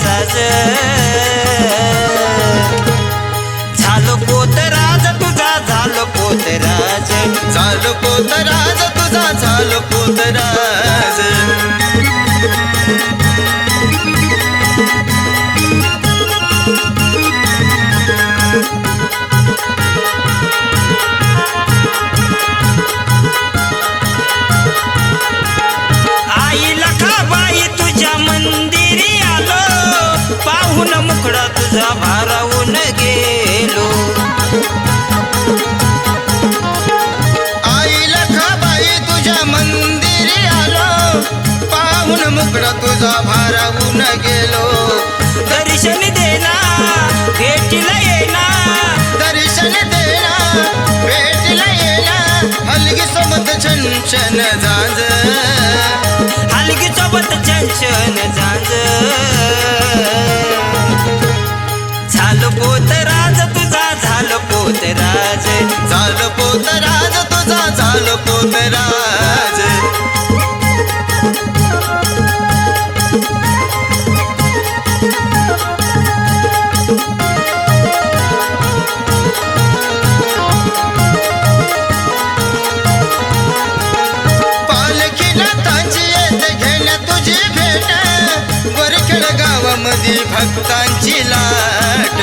साज. झालो पोतराज तुझा झालो पोतराज झालं पोतराज तुझा भारावून गेलो. आई लखाबाई तुझ्या मंदिरी आलो. पाहून मुकडा तुझा भारावून गेलो. दर्शन देना भेटीला येना. दर्शन देना भेटीला येना. हलगी सोबत छन छन जाज पोतराज तुझा झालं पोतराज भक्तांची लाट.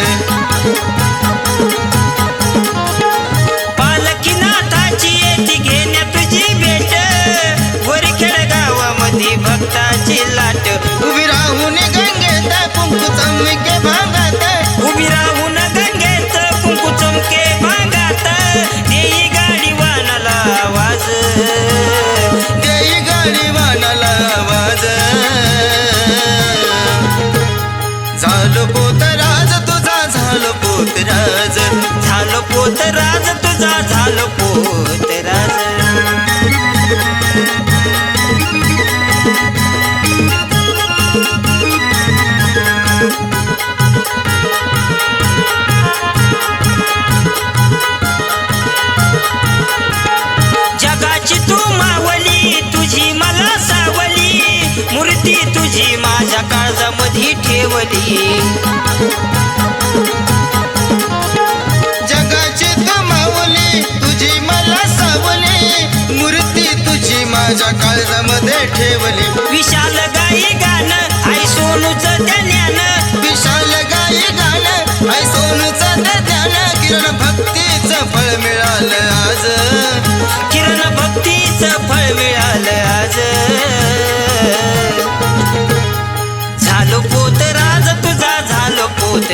भक्ताची लाट. उभी राहून गंगेत कुंकू चमके भागात. उभी राहून गंगेत कुंकू चमके भागात. देई गाडी वानाला आवाज. देई गाडी वानाला आवाज. झालं पोतराज तुझा झालं पोतराज झालं पोतराज तुझा झालं पोत राज. जगाचे तू माऊली तुझी मला सावली मूर्ती तुझी माझ्या काळजामध्ये ठेवली. विशाल गाई गाणं आई सोनूचं ज्ञान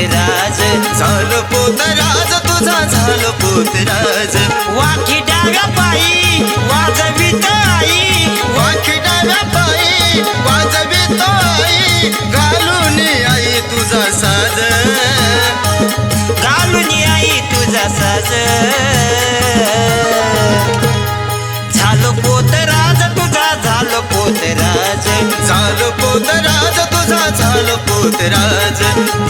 पोतराज झालं पोतराज तुझा झालं पोतराज वाखी डाव्या पायी वाजवित आई वाखी डाव्या पायी वाजवी आई घालून आई तुझा साज. घालून आई तुझा साज. झालो पोतराज तुझा झालो पोतराज झालं पोतराज तुझा झालं पोतराज झालं पोत